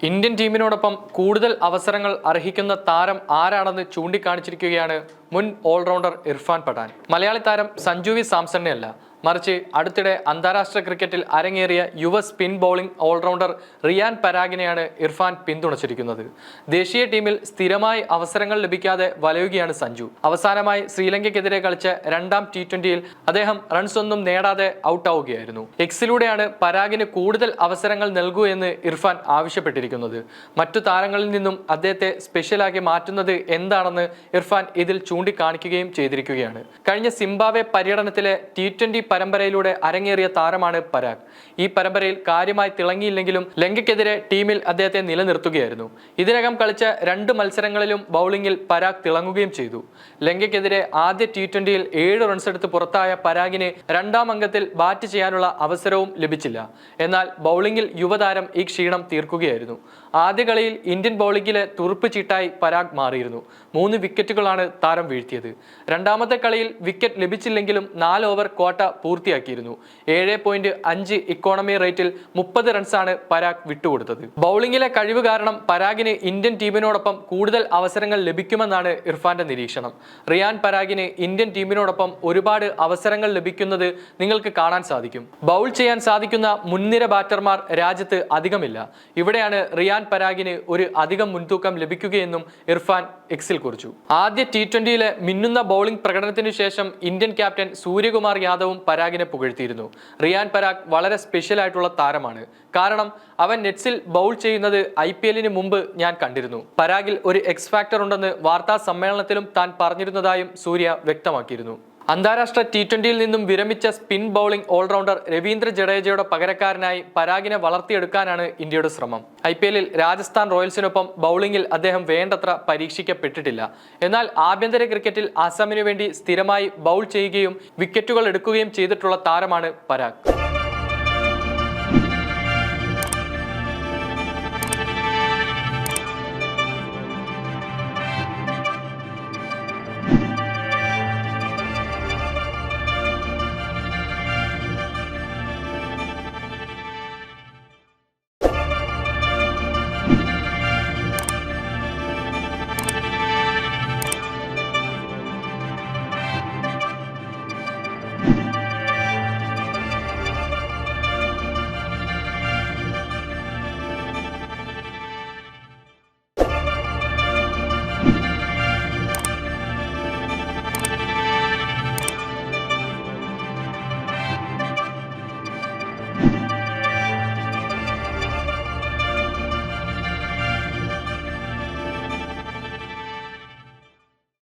Indian ടീമിനോടൊപ്പം കൂടുതൽ അവസരങ്ങൾ അർഹിക്കുന്ന താരം ആരാണെന്ന് ചൂണ്ടിക്കാണിച്ചിരിക്കുകയാണ് മുൻ ഓൾറൗണ്ടർ ഇർഫാൻ പഠാൻ മലയാളി താരം സഞ്ജു വി സാംസണിനെ അല്ല മറിച്ച് അടുത്തിടെ അന്താരാഷ്ട്ര ക്രിക്കറ്റിൽ അരങ്ങേറിയ യുവ സ്പിൻ ബൗളിംഗ് ഓൾറൗണ്ടർ റിയാൻ പരാഗിനെയാണ് ഇർഫാൻ പിന്തുണച്ചിരിക്കുന്നത്. ദേശീയ ടീമിൽ സ്ഥിരമായി അവസരങ്ങൾ ലഭിക്കാതെ വലയുകയാണ് സഞ്ജു. അവസാനമായി ശ്രീലങ്കയ്ക്കെതിരെ കളിച്ച രണ്ടാം ടി ട്വന്റിയിൽ അദ്ദേഹം റൺസ് ഒന്നും നേടാതെ ഔട്ടാവുകയായിരുന്നു. എക്സിലൂടെയാണ് പരാഗിന് കൂടുതൽ അവസരങ്ങൾ നൽകൂ എന്ന് ഇർഫാൻ ആവശ്യപ്പെട്ടിരിക്കുന്നത്. മറ്റു താരങ്ങളിൽ നിന്നും അദ്ദേഹത്തെ സ്പെഷ്യലാക്കി മാറ്റുന്നത് എന്താണെന്ന് ഇർഫാൻ ഇതിൽ ചൂണ്ടിക്കാണിക്കുകയും ചെയ്തിരിക്കുകയാണ്. കഴിഞ്ഞ സിംബാവെ പര്യടനത്തിലെ ടി ട്വന്റി പരമ്പരയിലൂടെ അരങ്ങേറിയ താരമാണ് പരാഗ്. ഈ പരമ്പരയിൽ കാര്യമായി തിളങ്ങിയില്ലെങ്കിലും ലങ്കയ്ക്കെതിരെ ടീമിൽ അദ്ദേഹത്തെ നിലനിർത്തുകയായിരുന്നു. ഇതിനകം കളിച്ച രണ്ട് മത്സരങ്ങളിലും ബൗളിംഗിൽ പരാഗ് തിളങ്ങുകയും ചെയ്തു. ലങ്കയ്ക്കെതിരെ ആദ്യ ടി ട്വന്റിയിൽ ഏഴ് റൺസ് എടുത്ത് പുറത്തായ പരാഗിന് രണ്ടാം അംഗത്തിൽ ബാറ്റ് ചെയ്യാനുള്ള അവസരവും ലഭിച്ചില്ല. എന്നാൽ ബൗളിംഗിൽ യുവതാരം ഈ ക്ഷീണം തീർക്കുകയായിരുന്നു. ആദ്യ കളിയിൽ ഇന്ത്യൻ ബൗളിംഗിലെ തുറുപ്പ് ചീട്ടായി പരാഗ് മാറിയിരുന്നു. മൂന്ന് വിക്കറ്റുകളാണ് താരം വീഴ്ത്തിയത്. രണ്ടാമത്തെ കളിയിൽ വിക്കറ്റ് ലഭിച്ചില്ലെങ്കിലും നാല് ഓവർ കോട്ട പൂർത്തിയാക്കിയിരുന്നു. ഏഴ് പോയിന്റ് അഞ്ച് ഇക്കോണമി റേറ്റിൽ മുപ്പത് റൺസാണ് പരാഗ് വിട്ടുകൊടുത്തത്. ബൗളിംഗിലെ കഴിവ് കാരണം പരാഗിന് ഇന്ത്യൻ ടീമിനോടൊപ്പം കൂടുതൽ അവസരങ്ങൾ ലഭിക്കുമെന്നാണ് ഇർഫാന്റെ നിരീക്ഷണം. റിയാൻ പരാഗിന് ഇന്ത്യൻ ടീമിനോടൊപ്പം ഒരുപാട് അവസരങ്ങൾ ലഭിക്കുന്നത് നിങ്ങൾക്ക് കാണാൻ സാധിക്കും. ബൗൾ ചെയ്യാൻ സാധിക്കുന്ന മുൻനിര ബാറ്റർമാർ രാജ്യത്ത് അധികമില്ല. ഇവിടെയാണ് റിയാൻ പരാഗിന് ഒരു അധികം മുൻതൂക്കം ലഭിക്കുകയെന്നും ഇർഫാൻ എക്സിൽ കുറിച്ചു. ആദ്യ ടി ട്വന്റിയിലെ മിന്നുന്ന ബൗളിംഗ് പ്രകടനത്തിനു ശേഷം ഇന്ത്യൻ ക്യാപ്റ്റൻ സൂര്യകുമാർ യാദവും പരാഗിനെ പുകഴ്ത്തിയിരുന്നു. റിയാൻ പരാഗ് വളരെ സ്പെഷ്യൽ ആയിട്ടുള്ള താരമാണ്. കാരണം അവൻ നെറ്റ്സിൽ ബൗൾ ചെയ്യുന്നത് ഐ പി എല്ലിന് മുമ്പ് ഞാൻ കണ്ടിരുന്നു. പരാഗിൽ ഒരു എക്സ് ഫാക്ടർ ഉണ്ടെന്ന് വാർത്താ സമ്മേളനത്തിലും താൻ പറഞ്ഞിരുന്നതായും സൂര്യ വ്യക്തമാക്കിയിരുന്നു. അന്താരാഷ്ട്ര ടി ട്വന്റിയിൽ നിന്നും വിരമിച്ച സ്പിൻ ബൌളിംഗ് ഓൾറൗണ്ടർ രവീന്ദ്ര ജഡേജയുടെ പകരക്കാരനായി പരാഗിനെ വളർത്തിയെടുക്കാനാണ് ഇന്ത്യയുടെ ശ്രമം. ഐ പി എല്ലിൽ രാജസ്ഥാൻ റോയൽസിനൊപ്പം ബൌളിംഗിൽ അദ്ദേഹം വേണ്ടത്ര പരീക്ഷിക്കപ്പെട്ടിട്ടില്ല. എന്നാൽ ആഭ്യന്തര ക്രിക്കറ്റിൽ അസമിനു വേണ്ടി സ്ഥിരമായി ബൗൾ ചെയ്യുകയും വിക്കറ്റുകൾ എടുക്കുകയും ചെയ്തിട്ടുള്ള താരമാണ് പരാഗ്.